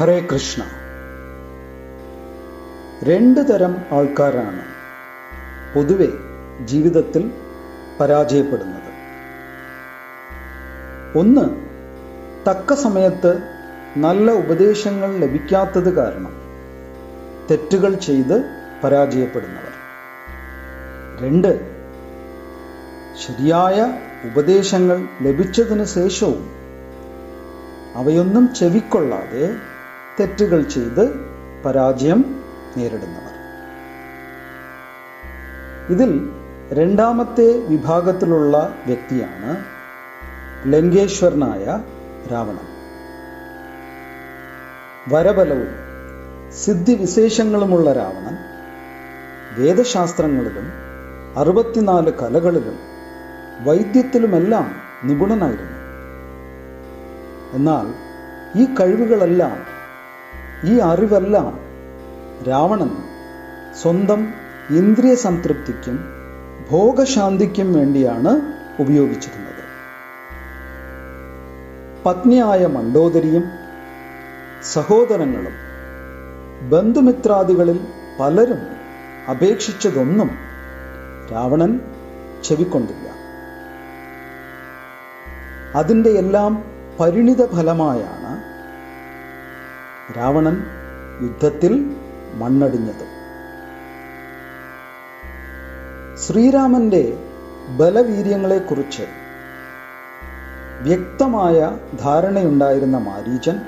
ഹരേ കൃഷ്ണ. രണ്ട് തരം ആൾക്കാരാണ് പൊതുവെ ജീവിതത്തിൽ പരാജയപ്പെടുന്നത്. ഒന്ന് തക്ക സമയത്ത് നല്ല ഉപദേശങ്ങൾ ലഭിക്കാത്തത് കാരണം തെറ്റുകൾ ചെയ്ത് പരാജയപ്പെടുന്നവർ. രണ്ട് ശരിയായ ഉപദേശങ്ങൾ ലഭിച്ചതിന് ശേഷവും അവയൊന്നും ചെവിക്കൊള്ളാതെ തെറ്റുകൾ ചെയ്ത് പരാജയം നേരിടുന്നവർ. ഇതിൽ രണ്ടാമത്തെ വിഭാഗത്തിലുള്ള വ്യക്തിയാണ് ലങ്കേശ്വരനായ രാവണൻ. വരബലവും സിദ്ധിവിശേഷങ്ങളുമുള്ള രാവണൻ വേദശാസ്ത്രങ്ങളിലും അറുപത്തിനാല് കലകളിലും വൈദ്യത്തിലുമെല്ലാം നിപുണനായിരുന്നു. എന്നാൽ ഈ കഴിവുകളെല്ലാം ഈ അറിവെല്ലാം രാവണൻ സ്വന്തം ഇന്ദ്രിയ സംതൃപ്തിക്കും ഭോഗശാന്തിക്കും വേണ്ടിയാണ് ഉപയോഗിച്ചിരുന്നത്. പത്നിയായ മണ്ഡോദരിയും സഹോദരങ്ങളും ബന്ധുമിത്രാദികളിൽ പലരും അപേക്ഷിച്ചതൊന്നും രാവണൻ ചെവിക്കൊണ്ടില്ല. അതിന്റെ എല്ലാം പരിണിത ഫലമായാണ് രാവണൻ യുദ്ധത്തിൽ മണ്ണടിഞ്ഞത്. ശ്രീരാമന്റെ ബലവീര്യങ്ങളെക്കുറിച്ച് വ്യക്തമായ ധാരണയുണ്ടായിരുന്ന മാരീചൻ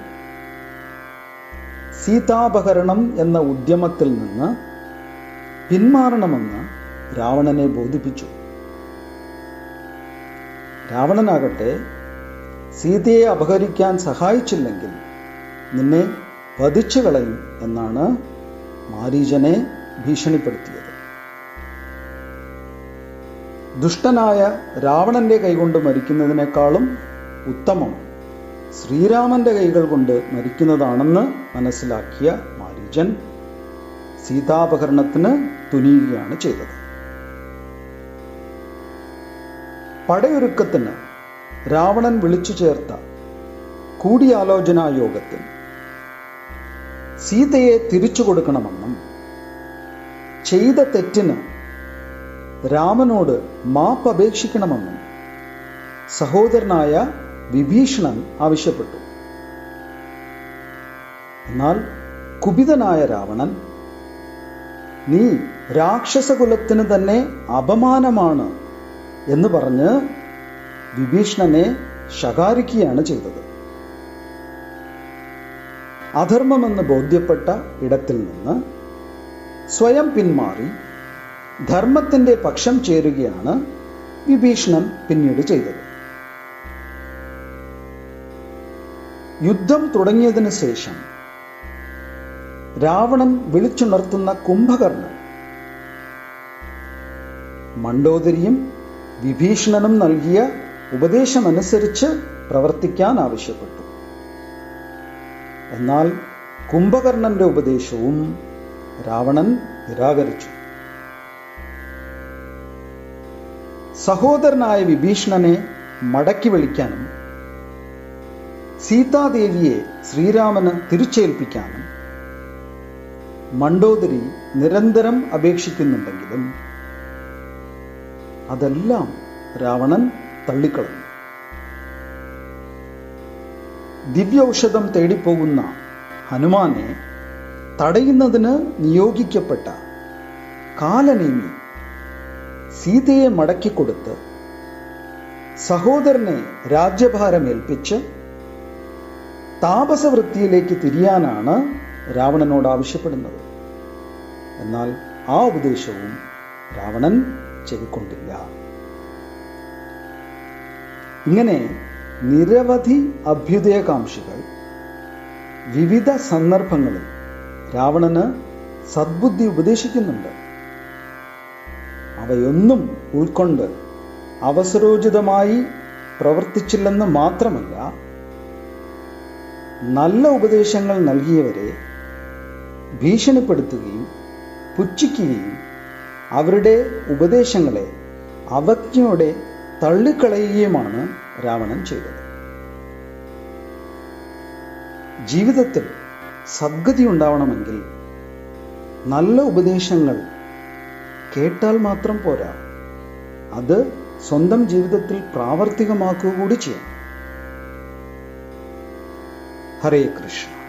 സീതാപഹരണം എന്ന ഉദ്യമത്തിൽ നിന്ന് പിന്മാറണമെന്ന് രാവണനെ ബോധിപ്പിച്ചു. രാവണനാകട്ടെ സീതയെ അപഹരിക്കാൻ സഹായിച്ചില്ലെങ്കിൽ നിന്നെ വധിച്ചു കളയും എന്നാണ് മാരീചനെ ഭീഷണിപ്പെടുത്തിയത്. ദുഷ്ടനായ രാവണന്റെ കൈകൊണ്ട് മരിക്കുന്നതിനേക്കാളും ഉത്തമം ശ്രീരാമന്റെ കൈകൾ കൊണ്ട് മരിക്കുന്നതാണെന്ന് മനസ്സിലാക്കിയ മാരീചൻ സീതാപഹരണത്തിന് തുനിയുകയാണ് ചെയ്തത്. പടയൊരുക്കത്തിന് രാവണൻ വിളിച്ചു ചേർത്ത കൂടിയാലോചനാ യോഗത്തിൽ സീതയെ തിരിച്ചു കൊടുക്കണമെന്നും ചെയ്ത തെറ്റിന് രാമനോട് മാപ്പ് അപേക്ഷിക്കണമെന്നും സഹോദരനായ വിഭീഷണൻ ആവശ്യപ്പെട്ടു. എന്നാൽ കുപിതനായ രാവണൻ നീ രാക്ഷസകുലത്തിന് തന്നെ അപമാനമാണ് എന്ന് പറഞ്ഞ് വിഭീഷണനെ ശകാരിക്കുകയാണ് ചെയ്തത്. അധർമ്മമെന്ന് ബോധ്യപ്പെട്ട ഇടത്തിൽ നിന്ന് സ്വയം പിന്മാറി ധർമ്മത്തിന്റെ പക്ഷം ചേരുകയാണ് വിഭീഷണൻ പിന്നീട് ചെയ്തത്. യുദ്ധം തുടങ്ങിയതിന് ശേഷം രാവണൻ വിളിച്ചുണർത്തുന്ന കുംഭകർണൻ മണ്ഡോദരിയും വിഭീഷണനും നൽകിയ ഉപദേശമനുസരിച്ച് പ്രവർത്തിക്കാൻ ആവശ്യപ്പെട്ടു. എന്നാൽ കുംഭകർണന്റെ ഉപദേശവും രാവണൻ നിരാകരിച്ചു. സഹോദരനായ വിഭീഷണനെ മടക്കി വിളിക്കാനും സീതാദേവിയെ ശ്രീരാമന് തിരിച്ചേൽപ്പിക്കാനും മണ്ടോദരി നിരന്തരം അപേക്ഷിക്കുന്നുണ്ടെങ്കിലും അതെല്ലാം രാവണൻ തള്ളിക്കളഞ്ഞു. ദിവ്യൌഷധം തേടിപ്പോകുന്ന ഹനുമാനെ തടയുന്നതിന് നിയോഗിക്കപ്പെട്ട കാലനേമി സീതയെ മടക്കിക്കൊടുത്ത് സഹോദരനെ രാജ്യഭാരമേൽപ്പിച്ച് താപസവൃത്തിയിലേക്ക് തിരിയാനാണ് രാവണനോട് ആവശ്യപ്പെടുന്നത്. എന്നാൽ ആ ഉപദേശവും രാവണൻ ചെവിക്കൊണ്ടില്ല ഇങ്ങനെ നിരവധി അഭ്യുദയകാംക്ഷികൾ വിവിധ സന്ദർഭങ്ങളിൽ രാവണന് സദ്ബുദ്ധി ഉപദേശിക്കുന്നുണ്ട്. അവയൊന്നും ഉൾക്കൊണ്ട് അവസരോചിതമായി പ്രവർത്തിച്ചില്ലെന്ന് മാത്രമല്ല നല്ല ഉപദേശങ്ങൾ നൽകിയവരെ ഭീഷണിപ്പെടുത്തുകയും പുച്ഛിക്കുകയും അവരുടെ ഉപദേശങ്ങളെ അവജ്ഞയോടെ തള്ളിക്കളയുകയുമാണ് രാവണൻ ചെയ്തത്. ജീവിതത്തിൽ സദ്ഗതി ഉണ്ടാവണമെങ്കിൽ നല്ല ഉപദേശങ്ങൾ കേട്ടാൽ മാത്രം പോരാ. അത് സ്വന്തം ജീവിതത്തിൽ പ്രാവർത്തികമാക്കുക കൂടി ചെയ്യണം ഹരേ കൃഷ്ണ.